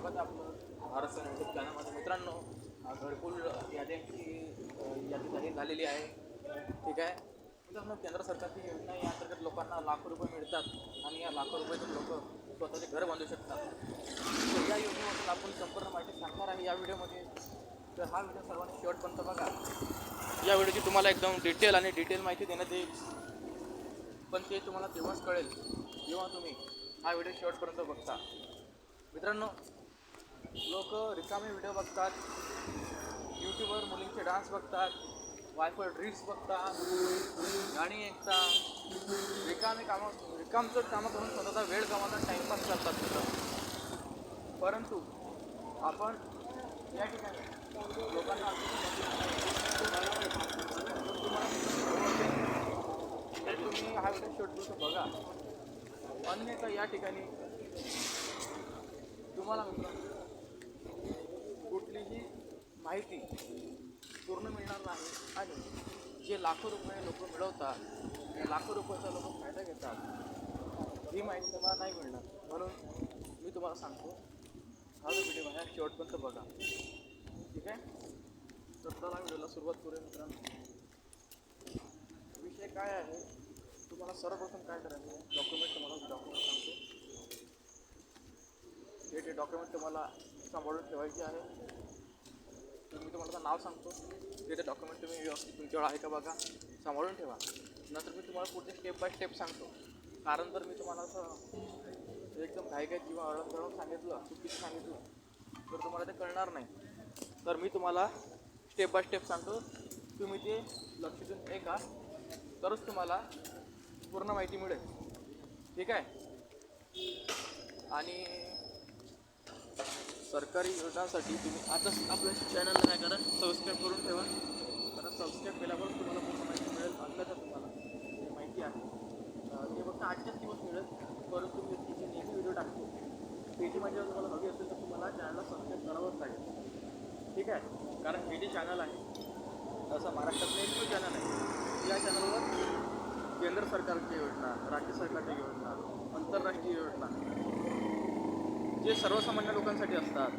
स्वागत आपलं. भारत सन यूट्यूब चॅनलमध्ये मित्रांनो घरकुल याद्यांची यादी जाहीर झालेली आहे. ठीक आहे? मित्रांनो केंद्र सरकारची योजना या अंतर्गत लोकांना लाखो रुपये मिळतात आणि या लाखो रुपयातून लोक स्वतःचे घर बांधू शकतात. तर या योजनेबद्दल आपण संपूर्ण माहिती सांगणार आहे या व्हिडिओमध्ये. तर हा व्हिडिओ सर्वांनी शेवटपर्यंत बघा. या व्हिडिओची तुम्हाला एकदम डिटेल आणि डिटेल माहिती देण्यात येईल. पण ते तुम्हाला तेव्हाच कळेल जेव्हा तुम्ही हा व्हिडिओ शेवटपर्यंत बघता. मित्रांनो लोक रिकामे व्हिडिओ बघतात. यूट्यूबवर मुलींचे डान्स बघतात. वायफाय रील्स बघतात. गाणी ऐकतात. रिकामे कामं रिकामचं कामं करून स्वतःचा वेळ गमावतात टाईमपास करतात तिथं परंतु आपण या ठिकाणी लोकांना तर तुम्ही हा व्हिडिओ करून बघा. अन्यथा या ठिकाणी तुम्हाला मित्रांनो कुठलीही माहिती पूर्ण मिळणार नाही आणि जे लाखो रुपये लोक मिळवतात आणि लाखो रुपयाचा लोक फायदा घेतात ही माहिती तुम्हाला नाही मिळणार. म्हणून मी तुम्हाला सांगतो हा जो व्हिडिओ आहे शेवटपर्यंत बघा. ठीक आहे? तर चला व्हिडिओला सुरुवात करूया मित्रांनो. विषय काय आहे? तुम्हाला सर्वप्रथम काय करायचं आहे डॉक्युमेंट तुम्हाला डॉक्युमेंट सांगतो. हे ते डॉक्युमेंट तुम्हाला सांभाळून ठेवायचे आहे मी तुम्हाला नाव सांगतो. तिथे डॉक्युमेंट तुम्ही व्यवस्थित तुमच्यावर आहे का बघा सांभाळून ठेवा. नंतर मी तुम्हाला पुढचे स्टेप बाय स्टेप सांगतो. कारण जर मी तुम्हाला असं एकदम घाईघाईत किंवा अळण सांगितलं चुकीचं सांगितलं तर तुम्हाला ते कळणार नाही. तर मी तुम्हाला स्टेप बाय स्टेप सांगतो. तुम्ही ते लक्ष देऊन ऐका तरच तुम्हाला पूर्ण माहिती मिळेल. ठीक आहे? आणि सरकारी योजनांसाठी तुम्ही आताच आपल्या चॅनलला काय करा सबस्क्राईब करून ठेवा. कारण सबस्क्राईब केल्यावर तुम्हाला पूर्ण माहिती मिळेल अंततः तुम्हाला हे माहिती आहे. अं, ते फक्त आजच्याच दिवस मिळेल. परंतु मी तिची नेहमी व्हिडिओ टाकतो. त्याची माझ्या तुम्हाला हवी असेल तर तुम्हाला चॅनलला सबस्क्राईब करावंच लागेल. ठीक आहे? कारण हे जे चॅनल आहे. असं महाराष्ट्रातलं एक चॅनल आहे. या चॅनलवर केंद्र सरकारच्या योजना राज्य सरकारच्या योजना जे सर्वसामान्य लोकांसाठी असतात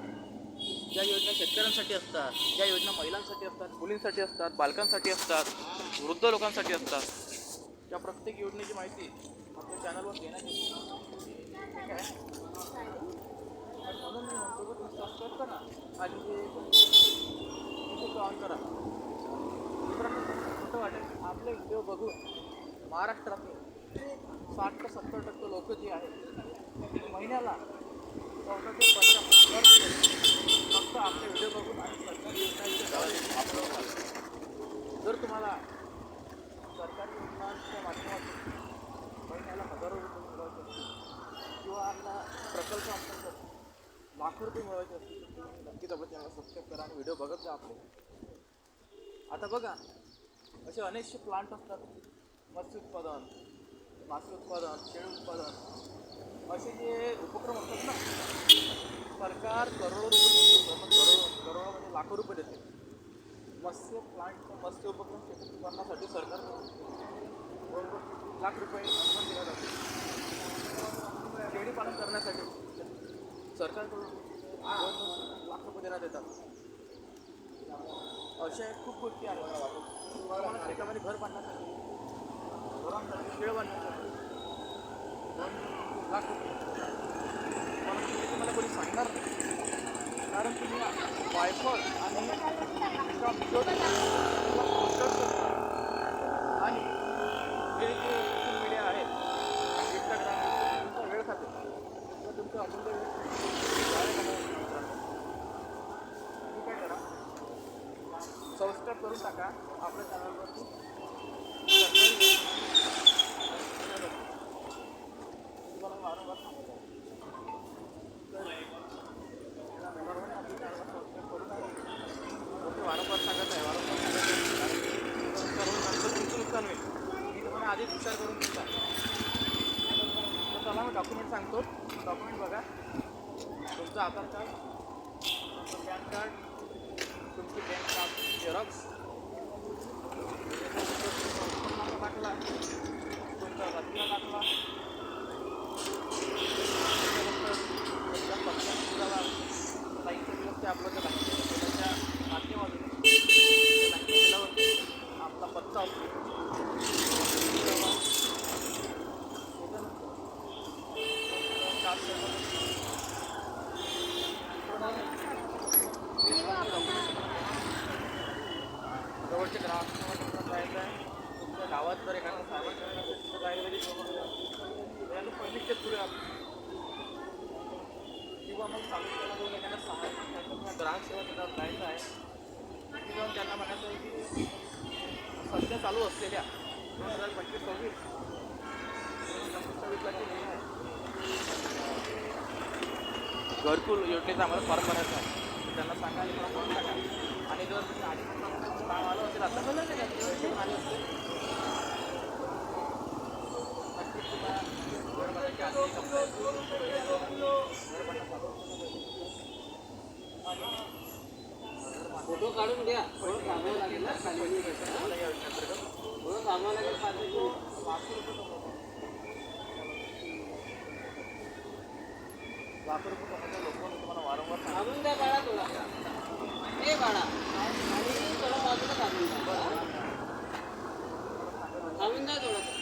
ज्या योजना शेतकऱ्यांसाठी असतात ज्या योजना महिलांसाठी असतात मुलींसाठी असतात बालकांसाठी असतात वृद्ध लोकांसाठी असतात त्या प्रत्येक योजनेची माहिती आपल्या चॅनलवर देण्यात येते. ठीक आहे? म्हणून मी म्हणतो की तुम्ही सबस्क्राईब करा आणि ते ऑन करा. मित्रांनो वाटेल. आपले व्हिडिओ बघून महाराष्ट्रातले साठ ते सत्तर टक्के लोक जे आहेत महिन्याला जर तुम्हाला सरकारी योजनांच्या माध्यमातून महिन्याला हजारो रुपये मिळवायचे असतील किंवा आपला प्रकल्प अंतर्गत लाखो रुपये मिळवायचे असतील तर तुम्ही नक्कीच आपल्या चॅनलला सबस्क्राईब करा आणि व्हिडिओ बघत जा आपले. आता बघा असे अनेकशे प्लांट असतात. मत्स्य उत्पादन मासे उत्पादन शेळी उत्पादन असे जे उपक्रम असतात ना सरकार करोडो रुपये करोडो करोडो म्हणजे लाखो रुपये देते. मत्स्य प्लांट मत्स्य उपक्रम शेती करण्यासाठी सरकार लाख रुपये अनुदान दिलं जाते. शेळी पालन करण्यासाठी सरकारकडून लाख रुपये देण्यात येतात. अशा खूप गोष्टी आहेत तुम्हाला शेतामध्ये घर बांधण्यासाठी घरांसाठी खेळ बांधण्यासाठी लाख रुपये परंतु ते तुम्हाला कोणी सांगणार नाही कारण तुम्ही वायफळ आणि एका video मध्ये तुम्हाला poster करता. आणि हे जे सोशल मीडिया आहे इंस्टाग्राम तुमचा वेळ खाते तर तुमचं अमूल्य वेळ वाया घालवू नका मित्रांनो. तुम्ही काय करा सबस्क्राईब करून टाका आपल्या चॅनलवरती सरकारी तुम्हाला वारंवार सांगत आहे तर वारंवार आपल्या चॅनलला सबस्क्राईब करून ओके वारंवार सांगत आहे वारंवार सांगत आहे सर्व नंतर तुमचं नुकसान होईल मी तुम्हाला करून दिला तर चला मी डॉक्युमेंट सांगतो. डॉक्युमेंट बघा. तुमचं आधार कार्ड तुमचं पॅन कार्ड तुमची बँक कार्ड झेरॉक्स दाखला तुमचा रत्न दाखला बघू आम्हाला चालू केला जाऊन एखादा सहाय्य त्यांच्या ग्राहक सेवा की चालू जी घरकुल आम्हाला फॉर्म आहे तर त्यांना सांगा फ़ोन टाका आणि जर काम आलं आता का फोटो काढून घ्या. थोडं थांबावं लागेल ना खाली थोडं थांबावं लागेल खाली तो वापर कमवतो लाखो तुम्हाला वारंवार थांबून द्या बाळा थोडा. ए बाळा. आणि थोडं बाजूला थांबून द्या. थांबून द्या थोडं.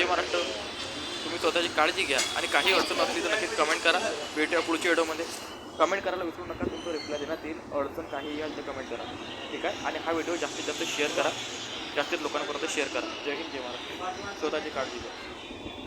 जय महाराष्ट्र तुम्ही स्वतःची काळजी घ्या आणि काही अडचण असली तर नक्कीच कमेंट करा. भेटूया पुढच्या व्हिडिओमध्ये. कमेंट करायला विसरू नका तुमचं रिप्लाय देण्यात येईल. अडचण काही याल तर कमेंट करा. ठीक आहे? आणि हा व्हिडिओ जास्तीत जास्त शेअर करा. जास्तीत लोकांपर्यंत शेअर करा. जय हिंद जय महाराष्ट्र. स्वतःची काळजी घ्या.